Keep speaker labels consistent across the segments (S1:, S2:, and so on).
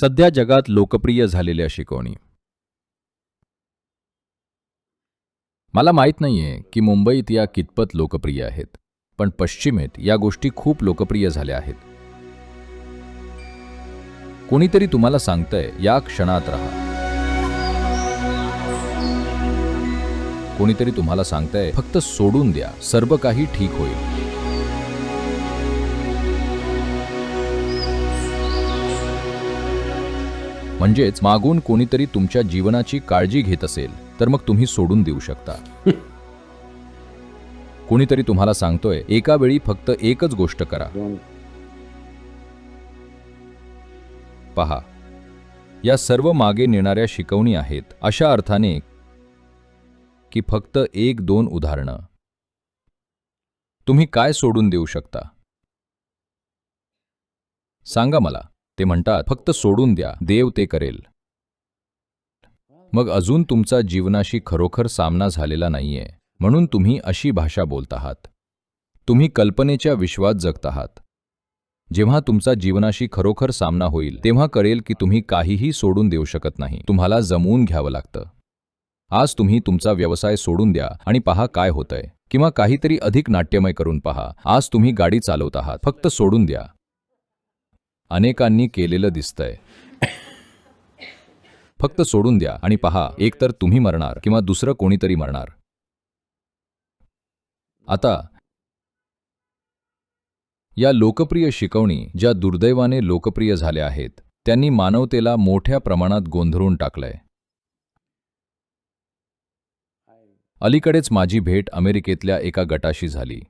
S1: सध्या जगात लोकप्रिय झालेल्या शिकवणी मला माहीत नाहीये की मुंबईत या कितपत लोकप्रिय आहेत पण पश्चिमेत या गोष्टी खूप लोकप्रिय झाल्या आहेत. कोणीतरी तुम्हाला सांगतंय या क्षणात राहा. कोणीतरी तुम्हाला सांगतंय फक्त सोडून द्या सर्व काही ठीक होईल. म्हणजेच मागून कोणीतरी तुमच्या जीवनाची काळजी घेत असेल तर मग तुम्ही सोडून देऊ शकता. कोणीतरी तुम्हाला सांगतोय एका वेळी फक्त एकच गोष्ट करा. पहा. या सर्व मागे नेणाऱ्या शिकवणी आहेत अशा अर्थाने की फक्त एक दोन उदाहरणं. तुम्ही काय सोडून देऊ शकता? सांगा मला. ते म्हणतात फक्त सोडून द्या देव ते करेल. मग अजून तुमचा जीवनाशी खरोखर सामना झालेला नाहीये म्हणून तुम्ही अशी भाषा बोलत आहात. तुम्ही कल्पनेच्या विश्वात जगत आहात. जेव्हा तुमचा जीवनाशी खरोखर सामना होईल तेव्हा कळेल की तुम्ही काहीही सोडून देऊ शकत नाही. तुम्हाला जमवून घ्यावं लागतं. आज तुम्ही तुमचा व्यवसाय सोडून द्या आणि पहा काय होतंय. किंवा काहीतरी अधिक नाट्यमय करून पहा. आज तुम्ही गाडी चालवत आहात. फक्त सोडून द्या. अनेकांनी केलेलं दिसतंय. फक्त सोडून द्या आणि पहा एकतर तुम्ही मरणार किंवा दुसरं कोणीतरी मरणार. आता या लोकप्रिय शिकवणी ज्या दुर्दैवाने लोकप्रिय झाल्या आहेत त्यांनी मानवतेला मोठ्या प्रमाणात गोंधळून टाकलंय. अलीकडेच माझी भेट अमेरिकेतल्या एका गटाशी झाली.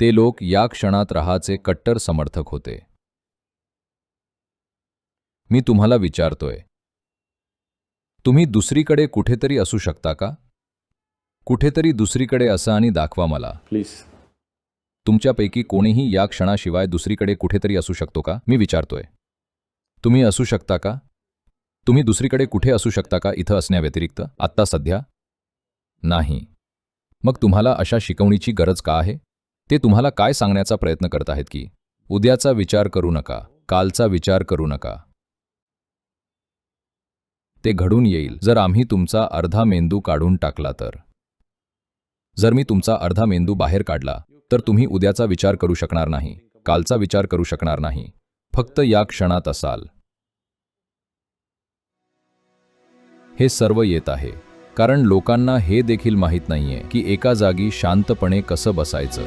S1: ते लोक या क्षणात रहाचे कट्टर समर्थक होते. मी तुम्हाला विचारतोय. तुम्ही दुसरीकडे कुठेतरी असू शकता का? कुठेतरी दुसरीकडे असं आणि दाखवा मला.
S2: प्लीज
S1: तुमच्यापैकी कोणीही या क्षणाशिवाय दुसरीकडे कुठेतरी असू शकतो का? मी विचारतोय. तुम्ही असू शकता का? तुम्ही दुसरीकडे कुठे असू शकता का इथं असण्याव्यतिरिक्त? आत्ता सध्या? नाही. मग तुम्हाला अशा शिकवणीची गरज का आहे? ते तुम्हाला काय सांगण्याचा प्रयत्न करत आहेत की? उद्याचा विचार करू नका. कालचा विचार करू नका. ते घडून येईल. जर आम्ही तुमचा अर्धा मेंदू काढून टाकला तर. जर मी तुमचा अर्धा मेंदू बाहेर काढला तर तुम्ही उद्याचा विचार करू शकणार नाही. कालचा विचार करू शकणार नाही. फक्त या क्षणात असाल. हे सर्व येत आहे. कारण लोकांना हे देखील माहीत नाहीये की एका जागी शांतपणे कसं बसायचं.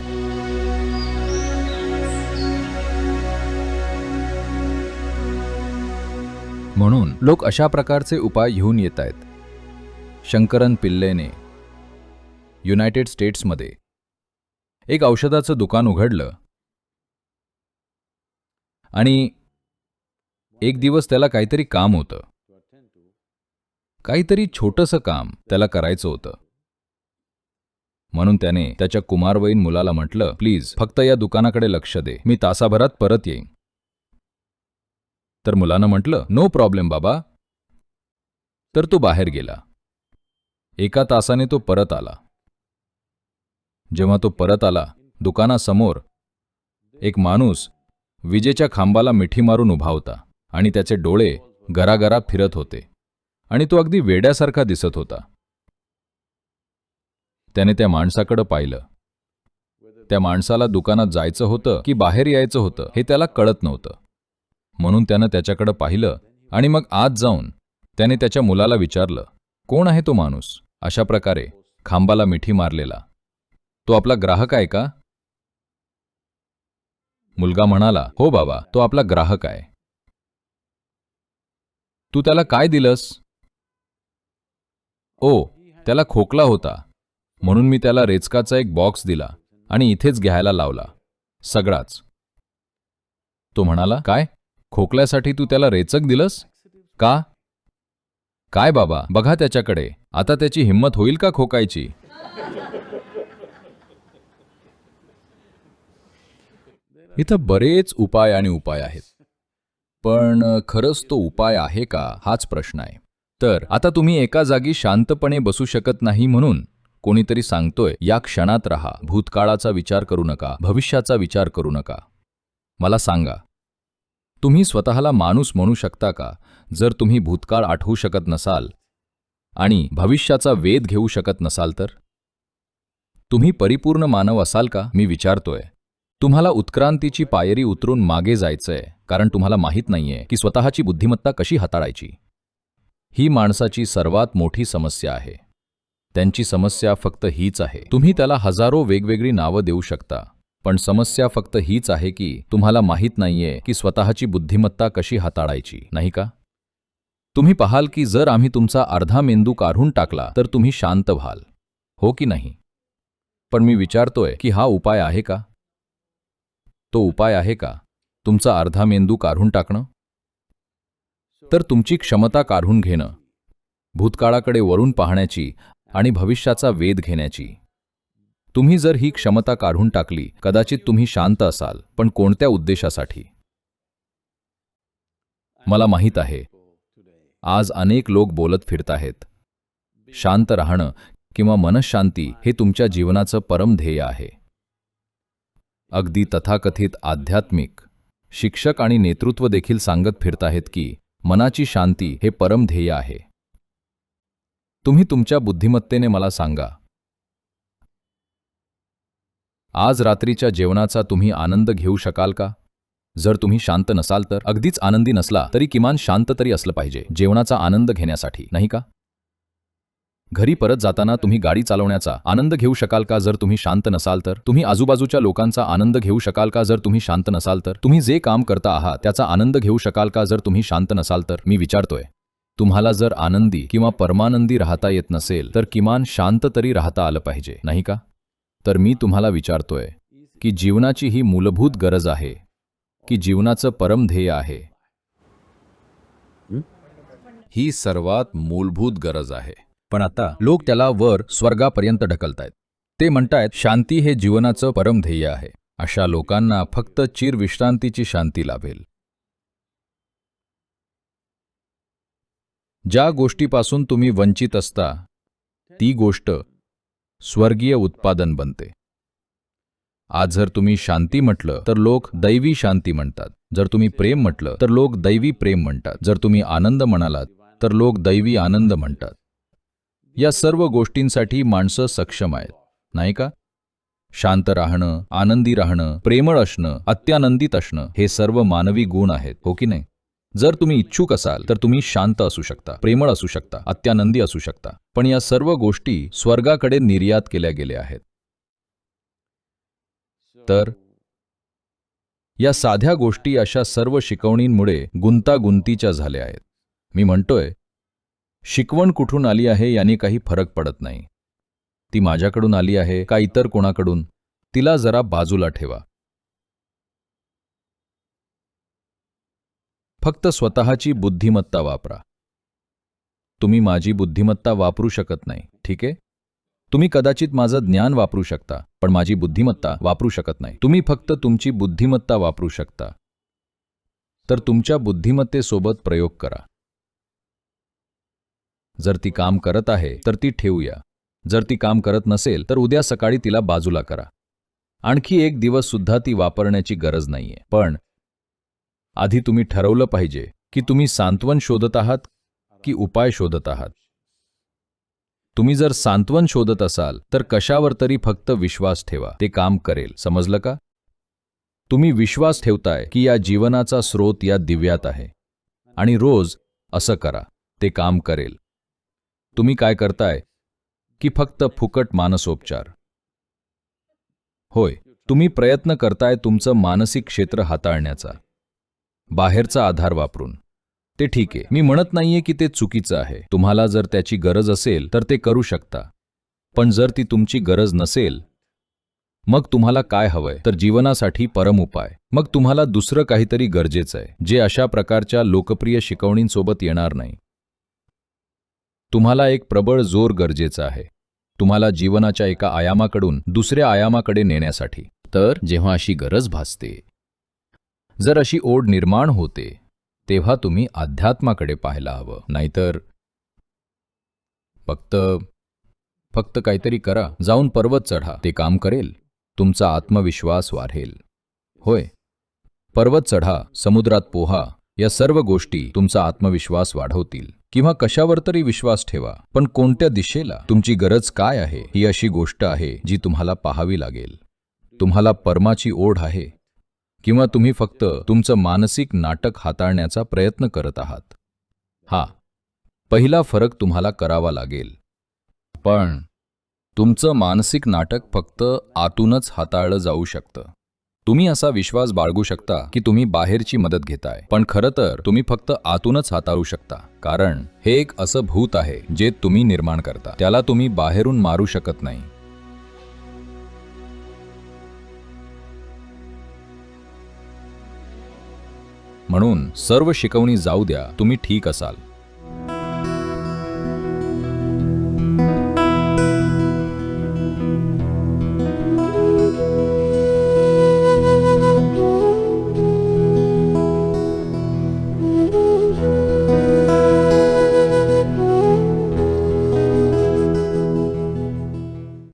S1: म्हणून लोक अशा प्रकारचे उपाय घेऊन येत आहेत. शंकरन पिल्लेने युनायटेड स्टेट्समध्ये एक औषधाचं दुकान उघडलं. आणि एक दिवस त्याला काहीतरी काम होतं. काहीतरी छोटंसं काम त्याला करायचं होतं. म्हणून त्याने त्याच्या कुमारवयीन मुलाला म्हटलं प्लीज फक्त या दुकानाकडे लक्ष दे. मी तासाभरात परत येईन. तर मुलानं म्हटलं नो प्रॉब्लेम बाबा. तर तो बाहेर गेला. एका तासाने तो परत आला. जेव्हा तो परत आला दुकानासमोर एक माणूस विजेच्या खांबाला मिठी मारून उभा होता आणि त्याचे डोळे गरागरा फिरत होते आणि तो अगदी वेड्यासारखा दिसत होता. त्याने त्या माणसाकडं पाहिलं. त्या माणसाला दुकानात जायचं होतं की बाहेर यायचं होतं हे त्याला कळत नव्हतं. म्हणून त्यानं त्याच्याकडं पाहिलं आणि मग आत जाऊन त्याने त्याच्या मुलाला विचारलं कोण आहे तो माणूस? अशा प्रकारे खांबाला मिठी मारलेला. तो आपला ग्राहक आहे का? मुलगा म्हणाला हो बाबा तो आपला ग्राहक आहे. तू त्याला काय दिलंस? ओ त्याला खोकला होता. म्हणून मी त्याला रेचकाचा एक बॉक्स दिला आणि इथेच घ्यायला लावला. सगळाच. तो म्हणाला काय? खोकल्यासाठी तू त्याला रेचक दिलंस? का? काय बाबा? बघा त्याच्याकडे. आता त्याची हिंमत होईल का खोकायची? इथं बरेच उपाय आणि उपाय आहेत. पण खरंच तो उपाय आहे का? हाच प्रश्न आहे. तर आता तुम्ही एका जागी शांतपणे बसू शकत नाही म्हणून कोणीतरी सांगतोय या क्षणात राहा. भूतकाळाचा विचार करू नका. भविष्याचा विचार करू नका. मला सांगा. तुम्ही स्वतःला माणूस म्हणू शकता का जर तुम्ही भूतकाळ आठवू शकत नसाल? आणि भविष्याचा वेध घेऊ शकत नसाल तर? तुम्ही परिपूर्ण मानव असाल का मी विचारतोय. तुम्हाला उत्क्रांतीची पायरी उतरून मागे जायचंय कारण तुम्हाला माहीत नाहीये की स्वतःची बुद्धिमत्ता कशी हाताळायची. ही माणसाची सर्वात मोठी समस्या आहे. त्यांची समस्या फक्त हीच आहे. तुम्ही त्याला हजारो वेगवेगळी नावं देऊ शकता. पण समस्या फक्त हीच आहे की तुम्हाला माहीत नाहीये की स्वतःची बुद्धिमत्ता कशी हाताळायची नाही का? तुम्ही पाहाल की जर आम्ही तुमचा अर्धा मेंदू काढून टाकला तर तुम्ही शांत व्हाल. हो की नाही? पण मी विचारतोय की हा उपाय आहे का? तो उपाय आहे का? तुमचा अर्धा मेंदू काढून टाकणं? तर तुमची क्षमता काढून घेणं. भूतकाळाकडे वरून पाहण्याची आणि भविष्याचा वेध घेण्याची. तुम्ही जर ही क्षमता काढून टाकली कदाचित तुम्ही शांत असाल पण कोणत्या उद्देशासाठी? मला माहीत आहे. आज अनेक लोक बोलत फिरताहेत शांत राहणं किंवा मनशांती हे तुमच्या जीवनाचं परम ध्येय आहे. अगदी तथाकथित आध्यात्मिक शिक्षक आणि नेतृत्व देखील सांगत फिरताहेत की मनाची शांती हे परम ध्येय आहे. तुम्ही तुमच्या बुद्धिमत्तेने मला सांगा आज रात्रीच्या जेवणाचा तुम्ही आनंद घेऊ शकाल का? जर तुम्ही शांत नसाल तर? अगदीच आनंदी नसला तरी किमान शांत तरी असलं पाहिजे जेवणाचा आनंद घेण्यासाठी नाही का? घरी परत जाताना तुम्ही गाडी चालवण्याचा आनंद घेऊ शकाल का? जर तुम्ही शांत नसाल तर? तुम्ही आजूबाजूच्या लोकांचा आनंद घेऊ शकाल का? जर तुम्ही शांत नसाल तर? तुम्ही जे काम करता आहात त्याचा आनंद घेऊ शकाल का? जर तुम्ही शांत नसाल तर? मी विचारतोय. तुम्हाला जर आनंदी किंवा परमानंदी राहता येत नसेल तर किमान शांत तरी राहता आलं पाहिजे नाही का? तर मी तुम्हाला विचारतोय की जीवनाची ही मूलभूत गरज आहे की जीवनाचं परम ध्येय आहे? ही सर्वात मूलभूत गरज आहे. पण आता लोक त्याला वर स्वर्गापर्यंत ढकलतायत. ते म्हणतायत शांती हे जीवनाचं परम ध्येय आहे. अशा लोकांना फक्त चिरविश्रांतीची शांती लाभेल. ज्या गोष्टीपासून तुम्ही वंचित असता ती गोष्ट स्वर्गीय उत्पादन बनते. आज जर तुम्ही शांती म्हटलं तर लोक दैवी शांती म्हणतात. जर तुम्ही प्रेम म्हटलं तर लोक दैवी प्रेम म्हणतात. जर तुम्ही आनंद म्हणालात तर लोक दैवी आनंद म्हणतात. या सर्व गोष्टींसाठी माणसं सक्षम आहेत नाही का? शांत राहणं आनंदी राहणं प्रेमळ असणं अत्यानंदित असणं हे सर्व मानवी गुण आहेत हो की नाही? जर तुम्ही इच्छुक असाल तर तुम्ही शांत असू शकता प्रेमळ असू शकता अत्यानंदी असू शकता. पण या सर्व गोष्टी स्वर्गाकडे निर्यात केल्या गेल्या आहेत. तर या साध्या गोष्टी अशा सर्व शिकवणींमुळे गुंतागुंतीच्या झाल्या आहेत. मी म्हणतोय शिकवण कुठून आली आहे याने काही फरक पडत नाही. ती माझ्याकडून आली आहे का इतर कोणाकडून? तिला जरा बाजूला ठेवा. फक्त स्वतःची बुद्धिमत्ता वापरा. तुम्ही माझी बुद्धिमत्ता वापरू शकत नाही ठीक आहे? तुम्ही कदाचित माझं ज्ञान वापरू शकता पण माझी बुद्धिमत्ता वापरू शकत नाही. तुम्ही फक्त तुमची बुद्धिमत्ता वापरू शकता. तर तुमच्या बुद्धिमत्तेसोबत प्रयोग करा. जर ती काम करत आहे तर ती ठेवूया. जर ती काम करत नसेल तर उद्या सकाळी तिला बाजूला करा. आणखी एक दिवस सुद्धा ती वापरण्याची गरज नाहीये. पण आधी तुम्ही ठरवलं पाहिजे की तुम्ही सांत्वन शोधत आहात की उपाय शोधत आहात. तुम्ही जर सांत्वन शोधत असाल तर कशावर तरी फक्त विश्वास ठेवा. ते काम करेल. समजलं का? तुम्ही विश्वास ठेवताय की या जीवनाचा स्रोत या दिव्यात आहे. आणि रोज असं करा. ते काम करेल. तुम्ही काय करताय? की फक्त फुकट मानसोपचार. होय. तुम्ही प्रयत्न करताय तुमचं मानसिक क्षेत्र हाताळण्याचा. बाहेरचा आधार वापरून. ते ठीक आहे. मी म्हणत नाहीये की ते चुकीचं आहे. तुम्हाला जर त्याची गरज असेल तर ते करू शकता. पण जर ती तुमची गरज नसेल मग तुम्हाला काय हवंय? तर जीवनासाठी परम उपाय. मग तुम्हाला दुसरं काहीतरी गरजेचं आहे जे अशा प्रकारच्या लोकप्रिय शिकवणींसोबत येणार नाही. तुम्हाला एक प्रबळ जोर गरजेचा आहे. तुम्हाला जीवनाच्या एका आयामाकडून दुसऱ्या आयामाकडे नेण्यासाठी. तर जेव्हा अशी गरज भासते जर अशी ओढ निर्माण होते तेव्हा तुम्ही अध्यात्माकडे पाहायला हवं. नाहीतर फक्त फक्त काहीतरी करा. जाऊन पर्वत चढा. ते काम करेल. तुमचा आत्मविश्वास वाढेल. होय. पर्वत चढा समुद्रात पोहा. या सर्व गोष्टी तुमचा आत्मविश्वास वाढवतील. किंवा कशावर तरी विश्वास ठेवा. पण कोणत्या दिशेला? तुमची गरज काय आहे? ही अशी गोष्ट आहे जी तुम्हाला पाहावी लागेल. तुम्हाला परमाची ओढ आहे. किंवा तुम्ही फक्त तुमचं मानसिक नाटक हाताळण्याचा प्रयत्न करत आहात. हा पहिला फरक तुम्हाला करावा लागेल. पण तुमचं मानसिक नाटक फक्त आतूनच हाताळलं जाऊ शकतं. तुम्ही असा विश्वास बाळगू शकता की तुम्ही बाहेरची मदत घेताय. पण खरं तर तुम्ही फक्त आतूनच हाताळू शकता. कारण हे एक असं भूत आहे जे तुम्ही निर्माण करता. त्याला तुम्ही बाहेरून मारू शकत नाही. म्हणून सर्व शिकवणी जाऊ द्या तुम्ही ठीक असाल.